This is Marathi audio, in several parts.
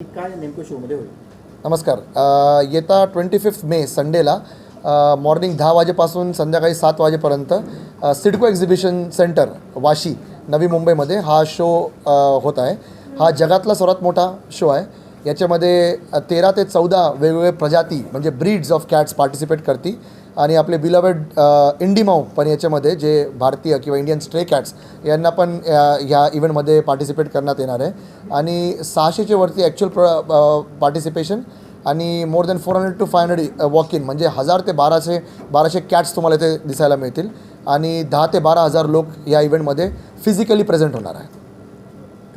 काय नेमकं शोमध्ये होईल? नमस्कार. अ, येता ट्वेंटी फिफ्थ मे संडेला मॉर्निंग दहा वाजेपासून संध्याकाळी सात वाजेपर्यंत अ, सिडको एक्झिबिशन सेंटर वाशी नवी मुंबईमध्ये हा शो अ, होत आहे. हा जगातला सर्वात मोठा शो आहे. याच्यामध्ये तेरा ते चौदा वेगवेगळे प्रजाती म्हणजे ब्रीड्स ऑफ कॅट्स पार्टिसिपेट करती. आणि आपले बिलवेड इंडिमाऊ पण याच्यामध्ये जे भारतीय किंवा इंडियन स्ट्रे कॅट्स यांना पण ह्या इव्हेंटमध्ये पार्टिसिपेट करण्यात येणार आहे. आणि सहाशेच्या वरती ॲक्च्युअल प्र पार्टिसिपेशन आणि more than four hundred to five hundred walk in म्हणजे हजार ते बाराशे बाराशे कॅट्स तुम्हाला इथे दिसायला मिळतील. आणि दहा ते बारा हजार लोक या इव्हेंटमध्ये फिजिकली प्रेझेंट होणार आहेत.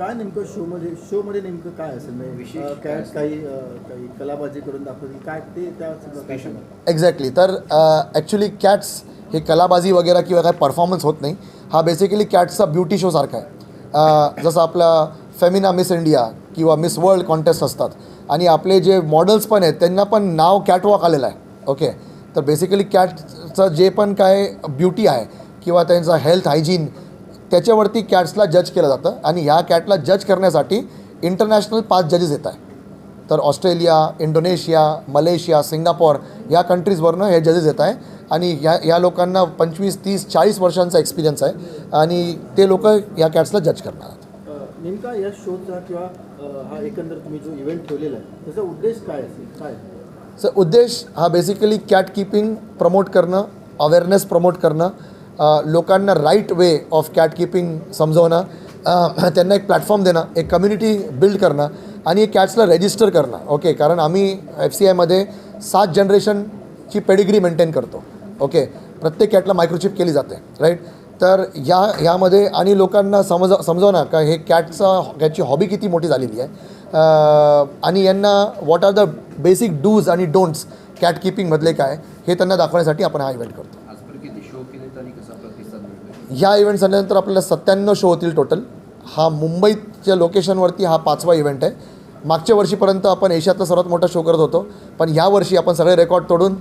काय नेमकं शोमध्ये शोमध्ये नेमकं काय असेल? म्हणजे अं, काय काही अं, काही कलाबाजी करून दाखवतील. काय ते त्या एक्झॅक्टली तर ॲक्च्युली कॅट्स हे कलाबाजी वगैरे किंवा काय परफॉर्मन्स होत नाही. हा बेसिकली कॅट्सचा ब्युटी शो सारखा आहे. अ, जसं आपला फेमिना मिस इंडिया किंवा मिस वर्ल्ड कॉन्टेस्ट असतात. आणि आपले जे मॉडेल्स पण आहेत त्यांना पण नाव कॅटवॉक आलेलं आहे. ओके तर बेसिकली कॅटचं जे पण काय ब्युटी आहे किंवा त्यांचा हेल्थ हायजीन त्याच्यावरती कॅट्सला जज केलं जातं आणि ह्या कॅटला जज करण्यासाठी इंटरनॅशनल पाच जजेस येत आहे तर ऑस्ट्रेलिया इंडोनेशिया मलेशिया सिंगापोर या कंट्रीजवरनं हे जजेस येत आहे आणि ह्या ह्या लोकांना पंचवीस तीस चाळीस वर्षांचा एक्सपिरियन्स आहे आणि ते लोक या कॅट्सला जज करणार आहेत. नेमका या शोचा किंवा हा एकंदर तुम्ही जो इव्हेंट ठेवलेला आहे त्याचा उद्देश काय असेल? काय? सर उद्देश हा बेसिकली कॅट किपिंग प्रमोट करणं अवेअरनेस प्रमोट करणं लोकांना right way of cat keeping समजवणं त्यांना एक प्लॅटफॉर्म देणं एक कम्युनिटी बिल्ड करणं आणि कॅट्सला रजिस्टर करणं. ओके कारण आम्ही एफ सी आयमध्ये सात जनरेशनची पेडिग्री मेंटेन करतो. ओके प्रत्येक कॅटला मायक्रोचिप केली जाते. राईट तर या ह्यामध्ये आणि लोकांना समज समजवणं का हे कॅटचा कॅटची हॉबी किती मोठी झालेली आहे. आणि यांना what are the basic dos आणि डोंट्स कॅट किपिंगमधले काय हे त्यांना दाखवण्यासाठी आपण हा इव्हेंट करतो. ह्या इव्हेंट झाल्यानंतर आपल्याला सत्त्याण्णव शो होतील टोटल हा मुंबईच्या लोकेशनवरती हा पाचवा इव्हेंट आहे. मागच्या वर्षीपर्यंत आपण एशियातला सर्वात मोठा शो करत होतो. पण ह्या वर्षी आपण सगळे रेकॉर्ड तोडून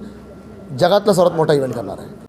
जगातला सर्वात मोठा इव्हेंट करणार आहे.